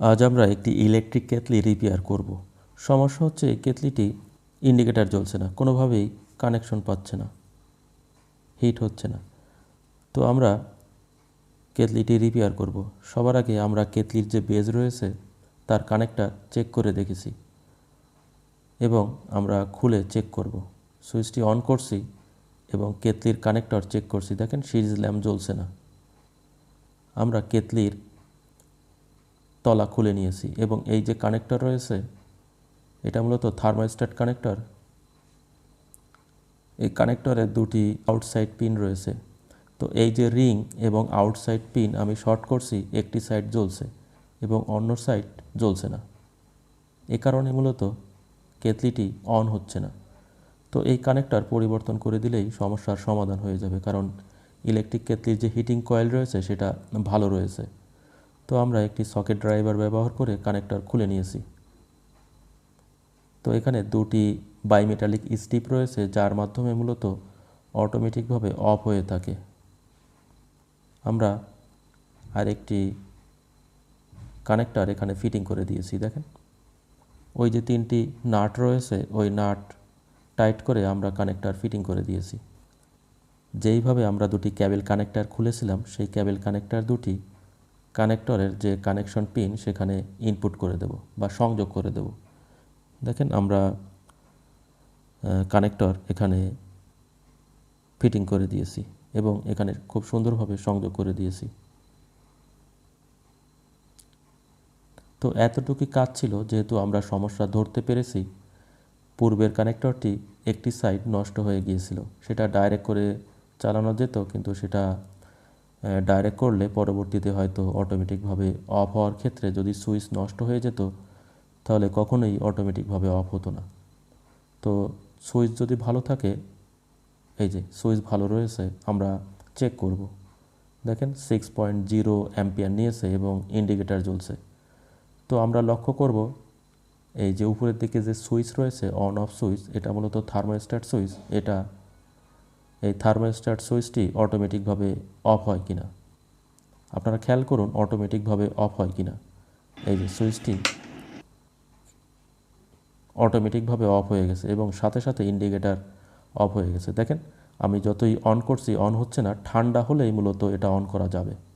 আজ আমরা একটি ইলেকট্রিক কেতলি রিপেয়ার করব। সমস্যা হচ্ছে কেতলিটি ইন্ডিকেটার জ্বলছে না, কোনোভাবেই কানেকশন পাচ্ছে না হিট হচ্ছে না। তো আমরা কেতলিটি রিপেয়ার করব। সবার আগে আমরা কেতলির যে বেজ রয়েছে, তার কানেক্টার চেক করে দেখেছি এবং আমরা খুলে চেক করব। সুইচটি অন করছি এবং কেতলির কানেক্টর চেক করছি। দেখেন সিরিজ ল্যাম্প জ্বলছে না। আমরা কেতলির তলা খুলে নিয়েছি এবং এই যে কানেক্টর রয়েছে, এটা মূলত থার্মোস্ট্যাট কানেক্টর এই কানেক্টরের দুটি আউটসাইড পিন রয়েছে। তো এই যে রিং এবং আউটসাইড পিন আমি শর্ট করছি, একটি সাইড জ্বলছে এবং অন্য সাইড জ্বলছে না। এ কারণে মূলত কেতলিটি অন হচ্ছে না। তো এই কানেক্টর পরিবর্তন করে দিলেই সমস্যার সমাধান হয়ে যাবে, কারণ ইলেকট্রিক কেতলির যে হিটিং কয়েল রয়েছে, সেটা ভালো রয়েছে। তো আমরা একটি সকেট ড্রাইভার ব্যবহার করে কানেক্টর খুলে নিয়েছি। তো এখানে দুটি বাইমেটালিক স্টিপ রয়েছে, যার মাধ্যমে মূলত অটোমেটিকভাবে অফ হয়ে থাকে। আমরা আরেকটি কানেক্টর এখানে ফিটিং করে দিয়েছি, দেখেন। ওই যে তিনটি নাট রয়েছে, ওই নাট টাইট করে আমরা কানেক্টর ফিটিং করে দিয়েছি। যেইভাবে আমরা দুটি ক্যাবেল কানেক্টর খুলেছিলাম, সেই ক্যাবেল কানেক্টর দুটি কানেক্টরের যে কানেকশন পিন সেখানে ইনপুট করে দেব বা সংযোগ করে দেব। দেখেন আমরা কানেক্টর এখানে ফিটিং করে দিয়েছি এবং এখানে খুব সুন্দরভাবে সংযোগ করে দিয়েছি। তো এতটুকুই কাজ ছিল, যেহেতু আমরা সমস্যা ধরতে পেরেছি, পূর্বের কানেক্টরটি একটি সাইড নষ্ট হয়ে গিয়েছিল। সেটা ডাইরেক্ট করে চালানো যেত, কিন্তু সেটা ডাইরেক্ট করলে পরবর্তীতে হয়তো অটোমেটিকভাবে অফ হওয়ার ক্ষেত্রে যদি সুইচ নষ্ট হয়ে যেত, তাহলে কখনোই অটোমেটিকভাবে অফ হতো না। তো সুইচ যদি ভালো থাকে, এই যে সুইচ ভালো রয়েছে, আমরা চেক করব। দেখেন সিক্স পয়েন্ট জিরো অ্যাম্পিয়ার নিয়েছে এবং ইন্ডিকেটার জ্বলছে। তো আমরা লক্ষ্য করব, এই যে উপরের দিকে যে সুইচ রয়েছে অন অফ সুইচ, এটা মূলত থার্মোস্ট্যাট সুইচ, এটা এই থার্মোস্ট্যাট সুইচটি অটোমেটিকভাবে অফ হয় কিনা? আপনারা খেয়াল করুন অটোমেটিকভাবে অফ হয় কিনা? এই যে সুইচটি অটোমেটিকভাবে অফ হয়ে গেছে এবং সাথে সাথে ইন্ডিকেটার অফ হয়ে গেছে। দেখেন, আমি যতই অন করছি অন হচ্ছে না, ঠান্ডা হলেই মূলত এটা অন করা যাবে।